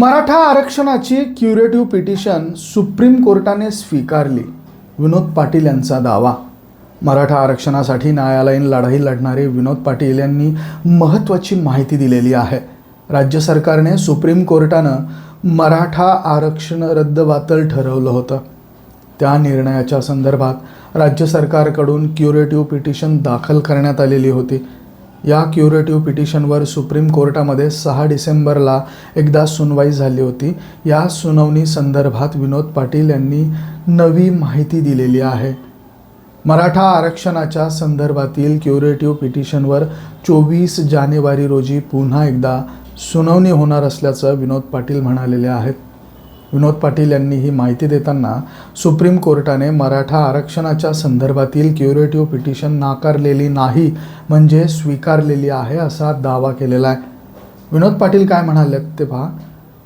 मराठा आरक्षणाची curative petition supreme कोर्टाने स्वीकारली. विनोद पाटील यांचा दावा. मराठा आरक्षणासाठी न्यायालयीन लढाई लढणारे विनोद पाटील यांनी महत्त्वाची माहिती दिलेली आहे. राज्य सरकारने सुप्रीम कोर्टानं मराठा आरक्षण रद्दबातल ठरवलं होतं. त्या निर्णयाच्या संदर्भात राज्य सरकारकडून क्युरेटिव्ह पिटिशन दाखल करण्यात आलेली होती. या क्युरेटिव्ह पिटिशनवर सुप्रीम कोर्टामध्ये सहा डिसेंबरला एकदा सुनवाई झाली होती. या सुनावणी संदर्भात विनोद पाटील यांनी नवी माहिती दिलेली आहे. मराठा आरक्षणाच्या संदर्भातील क्युरेटिव्ह पिटिशनवर चोवीस जानेवारी रोजी पुन्हा एकदा सुनावणी होणार असल्याचं विनोद पाटील म्हणालेले आहेत. विनोद पाटील यांनी ही माहिती देताना सुप्रीम कोर्टाने मराठा आरक्षणाच्या संदर्भातील क्युरेटिव्ह पिटिशन नाकारलेली नाही म्हणजे स्वीकारलेली आहे असा दावा केलेला आहे. विनोद पाटील काय म्हणालेत ते पहा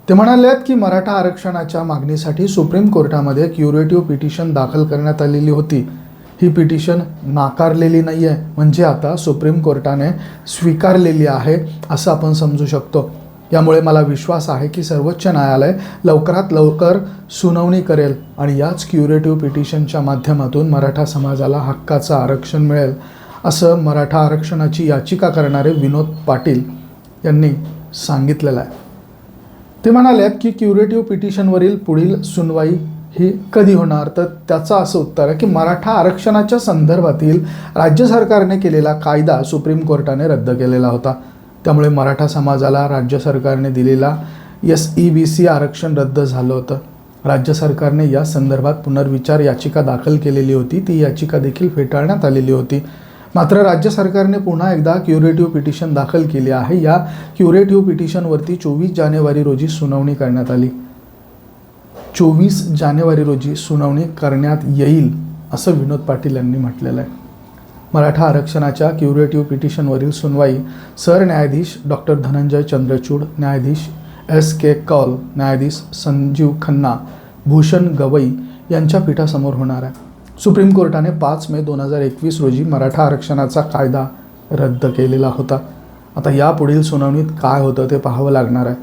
ते म्हणाले की मराठा आरक्षणाच्या मागणीसाठी सुप्रीम कोर्टामध्ये क्युरेटिव्ह पिटिशन दाखल करण्यात आलेली होती. ही पिटिशन नाकारलेली नाही आहे म्हणजे आता सुप्रीम कोर्टाने स्वीकारलेली आहे असं आपण समजू शकतो. यामुळे मला विश्वास आहे की सर्वोच्च न्यायालय लवकरात लवकर सुनावणी करेल आणि याच क्युरेटिव्ह पिटिशनच्या माध्यमातून मराठा समाजाला हक्काचं आरक्षण मिळेल असं मराठा आरक्षणाची याचिका करणारे विनोद पाटील यांनी सांगितलेलं आहे. ते म्हणाले की क्युरेटिव्ह पिटिशनवरील पुढील सुनवाई ही कधी होणार? तर त्याचं असं उत्तर आहे की मराठा आरक्षणाच्या संदर्भातील राज्य सरकारने केलेला कायदा सुप्रीम कोर्टाने रद्द केलेला होता. त्यामुळे मराठा समाजाला राज्य सरकारने दिलेला एस ई बी सी आरक्षण रद्द झालं होतं. राज्य सरकारने या संदर्भात पुनर्विचार याचिका दाखल केलेली होती. ती याचिका देखील फेटाळण्यात आलेली होती. मात्र राज्य सरकारने पुन्हा एकदा क्युरेटिव्ह पिटिशन दाखल केली आहे. या क्युरेटिव्ह पिटिशनवरती चोवीस जानेवारी रोजी सुनावणी करण्यात आली. चोवीस जानेवारी रोजी सुनावणी करण्यात येईल असं विनोद पाटील यांनी म्हटलेलं आहे. मराठा आरक्षणाच्या क्युरेटिव्ह पिटिशनवरील सुनवाई. सरन्यायाधीश डॉक्टर धनंजय चंद्रचूड न्यायाधीश एस के कौल न्यायाधीश संजीव खन्ना भूषण गवई यांच्या पीठासमोर होणार आहे. सुप्रीम कोर्टाने पाच मे दोन हजार एकवीस रोजी मराठा आरक्षणाचा कायदा रद्द केलेला होता. आता यापुढील सुनावणीत काय होतं ते पाहावं लागणार आहे.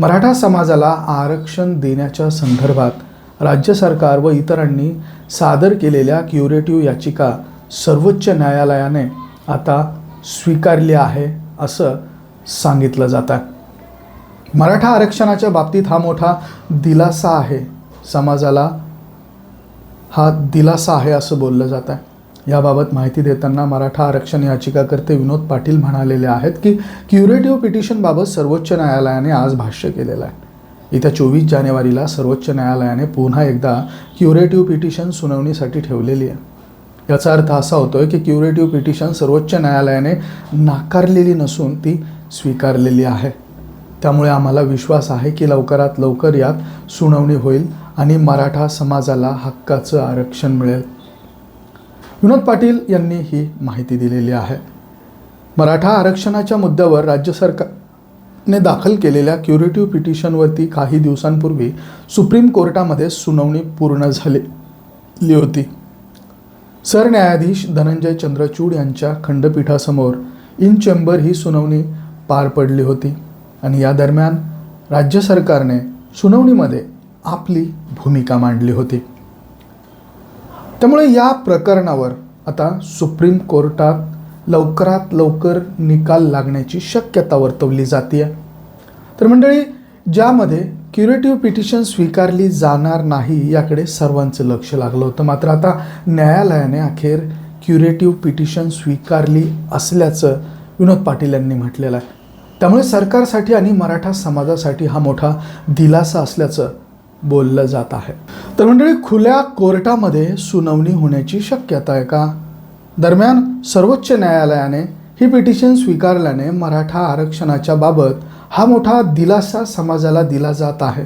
मराठा समाजाला आरक्षण देण्याच्या संदर्भात राज्य सरकार व इतरांनी सादर केलेल्या क्युरेटिव्ह याचिका सर्वोच्च न्यायालयाने आता स्वीकारली आहे असं सांगितलं जात आहे. मराठा आरक्षणाच्या बाबतीत हा मोठा दिलासा आहे. समाजाला हा दिलासा आहे असं बोललं जात आहे. याबाबत माहिती देताना मराठा आरक्षण याचिकाकर्ते विनोद पाटील म्हणालेले आहेत की क्युरेटिव्ह पिटिशनबाबत सर्वोच्च न्यायालयाने आज भाष्य केलेलं आहे. येत्या चोवीस जानेवारीला सर्वोच्च न्यायालयाने पुन्हा एकदा क्युरेटिव्ह पिटिशन सुनावणीसाठी ठेवलेली आहे. याचा अर्थ असा होतोय की क्युरेटिव्ह पिटिशन सर्वोच्च न्यायालयाने नाकारलेली नसून ती स्वीकारलेली आहे. त्यामुळे आम्हाला विश्वास आहे की लवकरात लवकर यात सुनावणी होईल आणि मराठा समाजाला हक्काचं आरक्षण मिळेल. विनोद पाटील यांनी ही माहिती दिलेली आहे. मराठा आरक्षणाच्या मुद्द्यावर राज्य सरकारने दाखल केलेल्या क्युरेटिव्ह पिटिशनवरती काही दिवसांपूर्वी सुप्रीम कोर्टामध्ये सुनावणी पूर्ण झालेली होती. सरन्यायाधीश धनंजय चंद्रचूड यांच्या खंडपीठासमोर इन चेंबर ही सुनावणी पार पडली होती. आणि या दरम्यान राज्य सरकारने सुनावणीमध्ये आपली भूमिका मांडली होती. त्यामुळे या प्रकरणावर आता सुप्रीम कोर्टात लवकरात लवकर निकाल लागण्याची शक्यता वर्तवली जाते तर मंडळी ज्यामध्ये क्युरेटिव्ह पिटिशन स्वीकारली जाणार नाही याकडे सर्वांचं लक्ष लागलं होतं. मात्र आता न्यायालयाने अखेर क्युरेटिव्ह पिटिशन स्वीकारली असल्याचं विनोद पाटील यांनी म्हटलेलं आहे. त्यामुळे सरकारसाठी आणि मराठा समाजासाठी हा मोठा दिलासा असल्याचं बोललं जात आहे. तर मंडळी खुल्या कोर्टामध्ये सुनावणी होण्याची शक्यता आहे का? दरम्यान सर्वोच्च न्यायालयाने ही पिटिशन स्वीकारल्याने मराठा आरक्षणाच्या बाबत हा मोठा दिलासा समाजाला दिला जात आहे.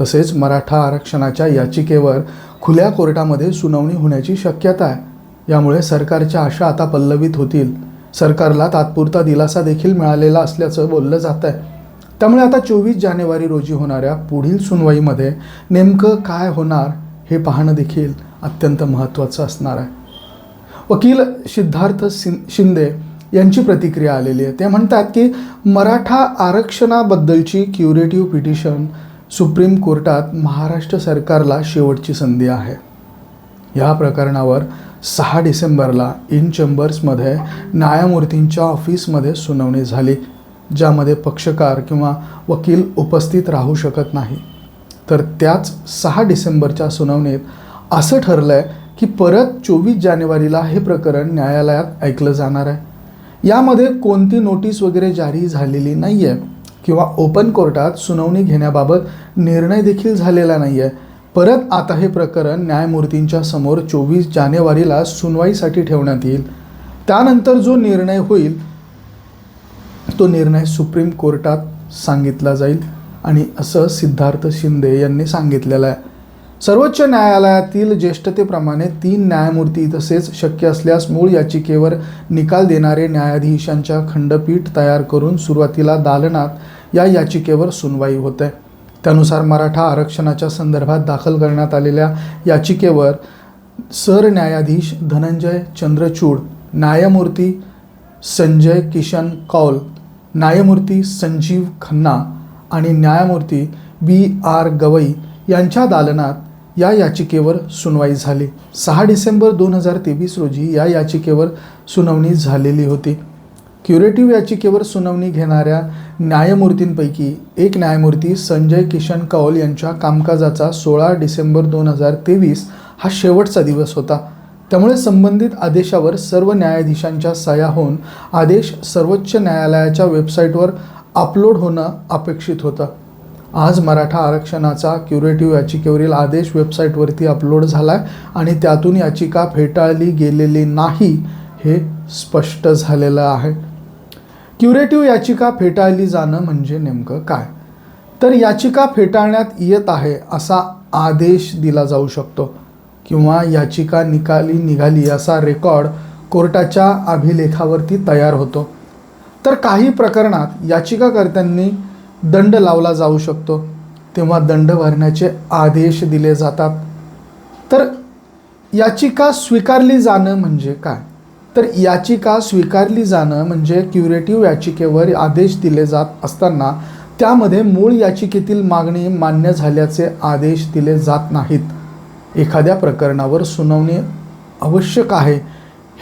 तसेच मराठा आरक्षणाच्या याचिकेवर खुल्या कोर्टामध्ये सुनावणी होण्याची शक्यता आहे. यामुळे सरकारच्या आशा आता पल्लवित होतील. सरकारला तात्पुरता दिलासा देखील मिळालेला असल्याचं बोललं जात आहे त्यामुळे आता चोवीस जानेवारी रोजी होणाऱ्या पुढील सुनवाईमध्ये नेमकं काय होणार हे पाहणं देखील अत्यंत महत्त्वाचं असणार आहे. वकील सिद्धार्थ सिं शिंदे यांची प्रतिक्रिया आलेली आहे. ते म्हणतात की मराठा आरक्षणाबद्दलची क्युरेटिव्ह पिटिशन सुप्रीम कोर्टात महाराष्ट्र सरकारला शेवटची संधी आहे. या प्रकरणावर सहा डिसेंबरला इन चेंबर्समध्ये न्यायमूर्तींच्या ऑफिसमध्ये सुनावणी झाली ज्यामध्ये पक्षकार किंवा वकील उपस्थित राहू शकत नाही. तर त्याच सहा डिसेंबरच्या सुनावणीत असं ठरलं आहे की परत चोवीस जानेवारीला हे प्रकरण न्यायालयात ऐकलं जाणार आहे. यामध्ये कोणती नोटीस वगैरे जारी झालेली नाही आहे किंवा ओपन कोर्टात सुनावणी घेण्याबाबत निर्णय देखील झालेला नाही आहे परत आता हे प्रकरण न्यायमूर्तींच्या समोर चोवीस जानेवारीला सुनवाईसाठी ठेवण्यात येईल. त्यानंतर जो निर्णय होईल तो निर्णय सुप्रीम कोर्टात सांगितला जाईल. आणि असं सिद्धार्थ शिंदे यांनी सांगितलेलं आहे. सर्वोच्च न्यायालयातील ज्येष्ठतेप्रमाणे तीन न्यायमूर्ती तसेच शक्य असल्यास मूळ याचिकेवर निकाल देणारे न्यायाधीशांच्या खंडपीठ तयार करून सुरुवातीला दालनात या याचिकेवर सुनवाई होते. त्यानुसार मराठा आरक्षणाच्या संदर्भात दाखल करण्यात आलेल्या याचिकेवर सरन्यायाधीश धनंजय चंद्रचूड न्यायमूर्ती संजय किशन कौल न्यायमूर्ती संजीव खन्ना आणि न्यायमूर्ती बी आर गवई यांच्या दालनात या याचिकेवर सुनवाई झाली. सहा डिसेंबर दोन हजार तेवीस रोजी या याचिकेवर सुनावणी झालेली होती. क्युरेटिव्ह याचिकेवर सुनावणी घेणाऱ्या न्यायमूर्तींपैकी एक न्यायमूर्ती संजय किशन कौल यांच्या कामकाजाचा सोळा डिसेंबर दोन हजार तेवीस हा शेवटचा दिवस होता. त्यामुळे संबंधित आदेशावर सर्व न्यायाधीशांच्या सह्या होऊन आदेश सर्वोच्च न्यायालयाच्या वेबसाईटवर अपलोड होणं अपेक्षित होतं. आज मराठा आरक्षणाचा क्युरेटिव्ह याचिकेवरील आदेश वेबसाईटवरती अपलोड झाला आहे आणि त्यातून याचिका फेटाळली गेलेली नाही हे स्पष्ट झालेलं आहे. क्युरेटिव्ह याचिका फेटाळली जाणं म्हणजे नेमकं काय? तर याचिका फेटाळण्यात येत आहे असा आदेश दिला जाऊ शकतो किंवा याचिका निकाली निघाली असा रेकॉर्ड कोर्टाच्या अभिलेखावरती तयार होतो. तर काही प्रकरणात याचिकाकर्त्यांनी दंड लावला जाऊ शकतो. तेव्हा दंड भरण्याचे आदेश दिले जातात. तर याचिका स्वीकारली जाणं म्हणजे काय? तर याचिका स्वीकारली जाणं म्हणजे क्युरेटिव्ह याचिकेवर आदेश दिले जात असताना त्यामध्ये मूळ याचिकेतील मागणी मान्य झाल्याचे आदेश दिले जात नाहीत. एखाद्या प्रकरणावर सुनावणी आवश्यक आहे.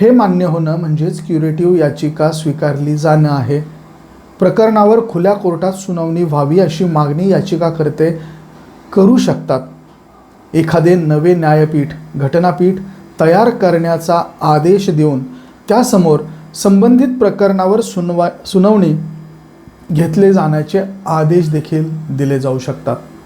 हे मान्य होणं म्हणजेच क्युरेटिव्ह याचिका स्वीकारली जाणं आहे. प्रकरणावर खुल्या कोर्टात सुनावणी व्हावी अशी मागणी याचिकाकर्ते करू शकतात. एखादे नवे न्यायपीठ घटनापीठ तयार करण्याचा आदेश देऊन त्यासमोर संबंधित प्रकरणावर सुनवा सुनावणी घेतले जाण्याचे आदेश देखील दिले जाऊ शकतात.